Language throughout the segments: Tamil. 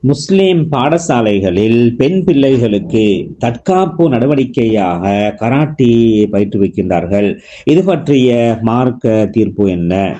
முஸ்லிம் பாடசாலைகளில் பெண் பிள்ளைகளுக்கு தற்காப்பு நடவடிக்கையாக கராட்டி பயிற்றுவிக்கின்றார்கள். இது பற்றிய மார்க்க தீர்ப்பு என்ன?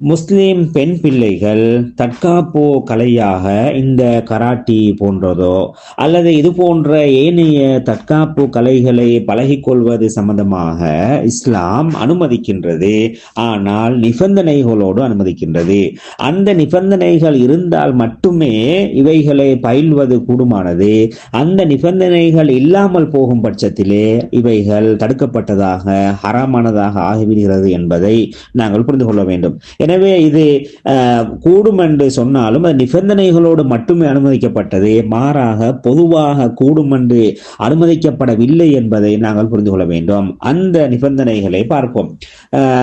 முஸ்லிம் பெண் பிள்ளைகள் தற்காப்பு கலையாக இந்த கராட்டி போன்றதோ அல்லது இது போன்ற ஏனைய தற்காப்பு கலைகளை பழகிக்கொள்வது சம்பந்தமாக இஸ்லாம் அனுமதிக்கின்றது. ஆனால் நிபந்தனைகளோடு அனுமதிக்கின்றது. அந்த நிபந்தனைகள் இருந்தால் மட்டுமே இவைகளை பயில்வது கூடுமானது. அந்த நிபந்தனைகள் இல்லாமல் போகும் பட்சத்திலே இவைகள் தடுக்கப்பட்டதாக ஹராமானதாக ஆகிவிடுகிறது என்பதை நாங்கள் புரிந்து கொள்ள வேண்டும். எனவே இது அஹ், கூடும் என்று சொன்னாலும் அது நிபந்தனைகளோடு மட்டுமே அனுமதிக்கப்பட்டது. மாறாக பொதுவாக கூடும் என்று அனுமதிக்கப்படவில்லை என்பதை நாங்கள் புரிந்து கொள்ள வேண்டும். அந்த நிபந்தனைகளை பார்ப்போம்.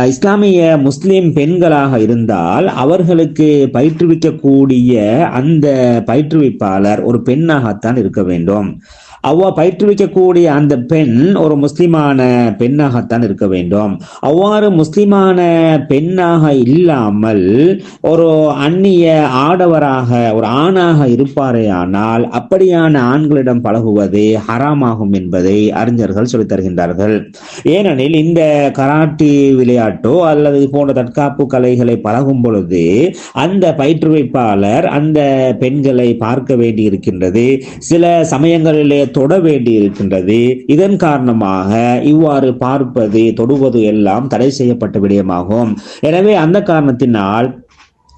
இஸ்லாமிய முஸ்லிம் பெண்களாக இருந்தால் அவர்களுக்கு பயிற்றுவிக்கக்கூடிய அந்த பயிற்றுவிப்பாளர் ஒரு பெண்ணாகத்தான் இருக்க வேண்டும். அவ்வா பயிற்றுவிக்கக்கூடிய அந்த பெண் ஒரு முஸ்லிமான பெண்ணாகத்தான் இருக்க வேண்டும். அவ்வாறு முஸ்லிமான பெண்ணாக இல்லாமல் ஒரு அந்நிய ஆடவராக ஒரு ஆணாக இருப்பாரே ஆனால் அப்படியான ஆண்களிடம் பழகுவது ஹராமாகும் என்பதை அறிஞர்கள் சொல்லித் தருகின்றார்கள். ஏனெனில் இந்த கராட்டி விளையாட்டோ அல்லது இது போன்ற தற்காப்பு கலைகளை பழகும் பொழுது அந்த பயிற்றுவிப்பாளர் அந்த பெண்களை பார்க்க வேண்டி இருக்கின்றது சில சமயங்களிலே தொட வேண்டி இருக்கின்றது இதன் காரணமாக இவ்வாறு பார்ப்பது தொடுவது எல்லாம் தடை செய்யப்பட்ட விடயமாகும். எனவே அந்த காரணத்தினால்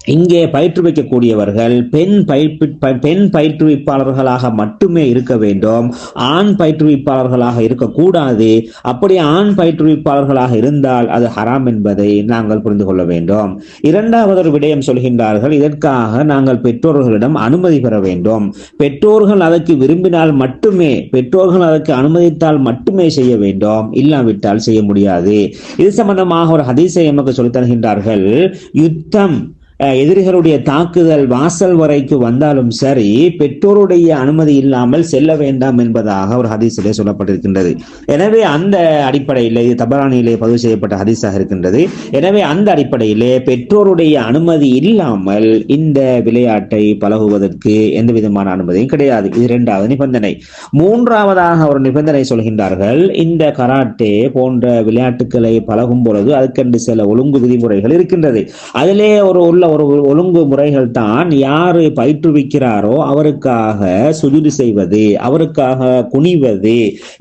இங்கே பயிற்றுவிக்கக்கூடியவர்கள் பெண் பயிற்று ப- பெண் பயிற்றுவிப்பாளர்களாக மட்டுமே இருக்க வேண்டும். ஆண் பயிற்றுவிப்பாளர்களாக இருக்கக்கூடாது. அப்படி ஆண் பயிற்றுவிப்பாளர்களாக இருந்தால் அது ஹராம் என்பதை நாங்கள் புரிந்து கொள்ள வேண்டும். இரண்டாவது ஒரு விடயம் சொல்கின்றார்கள் இதற்காக நாங்கள் பெற்றோர்களிடம் அனுமதி பெற வேண்டும். பெற்றோர்கள் அதற்கு விரும்பினால் மட்டுமே பெற்றோர்கள் அதற்கு அனுமதித்தால் மட்டுமே செய்ய வேண்டும். இல்லாவிட்டால் செய்ய முடியாது. இது சம்பந்தமாக ஒரு ஹதீசை எமக்கு சொல்லித் தருகின்றார்கள் யுத்தம் எதிரிகளுடைய தாக்குதல் வாசல் வரைக்கு வந்தாலும் சரி பெற்றோருடைய அனுமதி இல்லாமல் செல்ல வேண்டாம் என்பதாக ஒரு ஹதீஸிலே சொல்லப்பட்டிருக்கின்றது. எனவே அந்த அடிப்படையிலே இது தபரானியிலே பதிவு செய்யப்பட்ட ஹதீஸாக இருக்கின்றது. எனவே அந்த அடிப்படையிலே பெற்றோருடைய அனுமதி இல்லாமல் இந்த விளையாட்டை பழகுவதற்கு எந்த விதமான அனுமதியும் கிடையாது. இது இரண்டாவது நிபந்தனை. மூன்றாவதாக ஒரு நிபந்தனை சொல்கின்றார்கள். இந்த கராட்டே போன்ற விளையாட்டுகளை பழகும் பொழுது அதுக்கென்று சில ஒழுங்கு விதிமுறைகள் இருக்கின்றது. அதிலே ஒரு உள்ள உள்ள ஒரு ஒழுங்கு முறைகள் தான் யார் பயிற்றுவிக்கிறாரோ அவருக்காக சுஜுதி செய்வது அவருக்காக குனிவது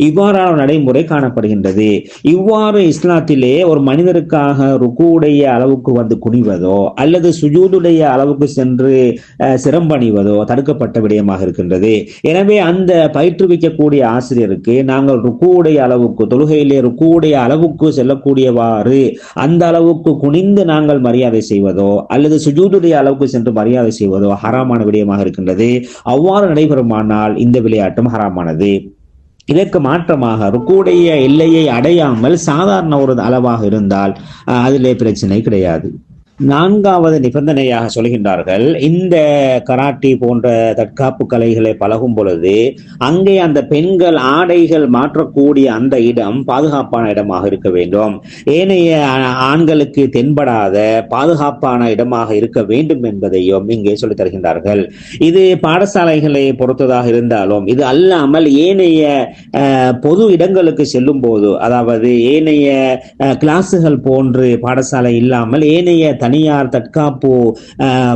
இவ்வாறான நடைமுறை காணப்படுகின்றது. இவ்வாறு இஸ்லாத்திலே ஒரு மனிதருக்காக ருக்குடைய அளவுக்கு வந்து குனிவதோ அல்லது சுஜூதுடைய அளவுக்கு சென்று சிரம்பணிவதோ தடுக்கப்பட்ட விடயமாக இருக்கின்றது. எனவே அந்த பயிற்றுவிக்கக்கூடிய ஆசிரியருக்கு நாங்கள் ருக்குடைய அளவுக்கு தொழுகையிலே ருக்குடைய அளவுக்கு செல்லக்கூடியவாறு அந்த அளவுக்கு குனிந்து நாங்கள் மரியாதை செய்வதோ அல்லது சுஜூதுடைய அளவுக்கு சென்று மரியாதை செய்வதோ ஹராமான விடயமாக இருக்கின்றது. அவ்வாறு நடைபெறுமானால் இந்த விளையாட்டும் ஹராமானது. இதற்கு மாற்றமாக ருக்குடைய எல்லையை அடையாமல் சாதாரண ஒரு அளவாக இருந்தால் அஹ், அதிலே பிரச்சனை கிடையாது. நான்காவது நிபந்தனையாக சொல்கின்றார்கள் இந்த கராட்டி போன்ற தற்காப்பு கலைகளை பழகும் பொழுது அங்கே அந்த பெண்கள் ஆடைகள் மாற்றக்கூடிய அந்த இடம் பாதுகாப்பான இடமாக இருக்க வேண்டும். ஏனைய ஆண்களுக்கு தென்படாத பாதுகாப்பான இடமாக இருக்க வேண்டும் என்பதையும் இங்கே சொல்லித் தருகின்றார்கள். இது பாடசாலைகளை பொறுத்ததாக இருந்தாலும் இது அல்லாமல் ஏனைய பொது இடங்களுக்கு செல்லும் போது அதாவது ஏனைய கிளாஸுகள் போன்று பாடசாலை இல்லாமல் ஏனைய தனியார் தற்காப்பு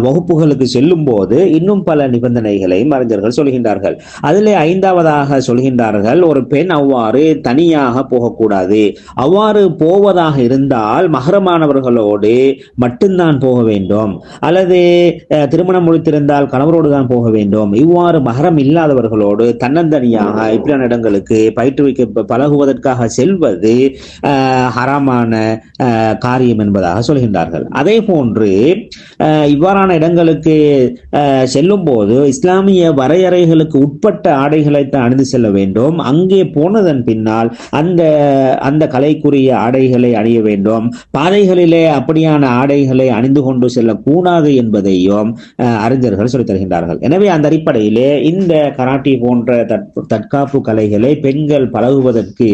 வகுப்புகளுக்கு செல்லும் போது இன்னும் பல நிபந்தனைகளை அறிஞர்கள் சொல்கின்றார்கள். அதிலே ஐந்தாவதாக சொல்கின்றார்கள் ஒரு பெண் அவ்வாறு தனியாக போகக்கூடாது. அவ்வாறு போவதாக இருந்தால் மகரமானவர்களோடு மட்டும்தான் போக வேண்டும். அல்லது திருமணம் முடித்திருந்தால் கணவரோடு தான் போக வேண்டும். இவ்வாறு மகரம் இல்லாதவர்களோடு தன்னந்தனியாக இப்படியான இடங்களுக்கு பயிற்றுவிக்க பழகுவதற்காக செல்வது ஹராமான அஹ், காரியம் என்பதாக சொல்கின்றார்கள். அதே போன்று இவ்வாறான இடங்களுக்கு செல்லும் போது இஸ்லாமிய வரையறைகளுக்கு உட்பட்ட ஆடைகளைத்தான் அணிந்து செல்ல வேண்டும். அங்கே போனதன் பின்னால் அந்த அந்த கலைக்குரிய ஆடைகளை அணிய வேண்டும். பாதைகளிலே அப்படியான ஆடைகளை அணிந்து கொண்டு செல்லக்கூடாது என்பதையும் அறிஞர்கள் சொல்லித் தருகின்றார்கள். எனவே அந்த அடிப்படையிலே இந்த கராட்டி போன்ற தற்காப்பு கலைகளை பெண்கள் பழகுவதற்கு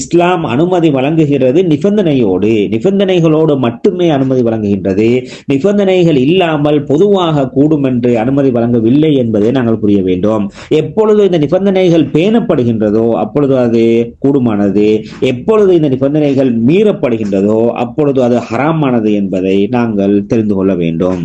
இஸ்லாம் அனுமதி வழங்குகிறது நிபந்தனையோடு. நிபந்தனைகளோடு மட்டுமே அனுமதி வழங்குகிறது. வழங்குகின்றது நிபந்தனைகள் இல்லாமல் பொதுவாக கூடும் என்று அனுமதி வழங்கவில்லை என்பதை நாங்கள் புரிய வேண்டும். எப்பொழுது இந்த நிபந்தனைகள் பேணப்படுகின்றதோ அப்பொழுது அது கூடுமானது. எப்பொழுது இந்த நிபந்தனைகள் மீறப்படுகின்றதோ அப்பொழுது அது ஹராமானது என்பதை நாங்கள் தெரிந்து கொள்ள வேண்டும்.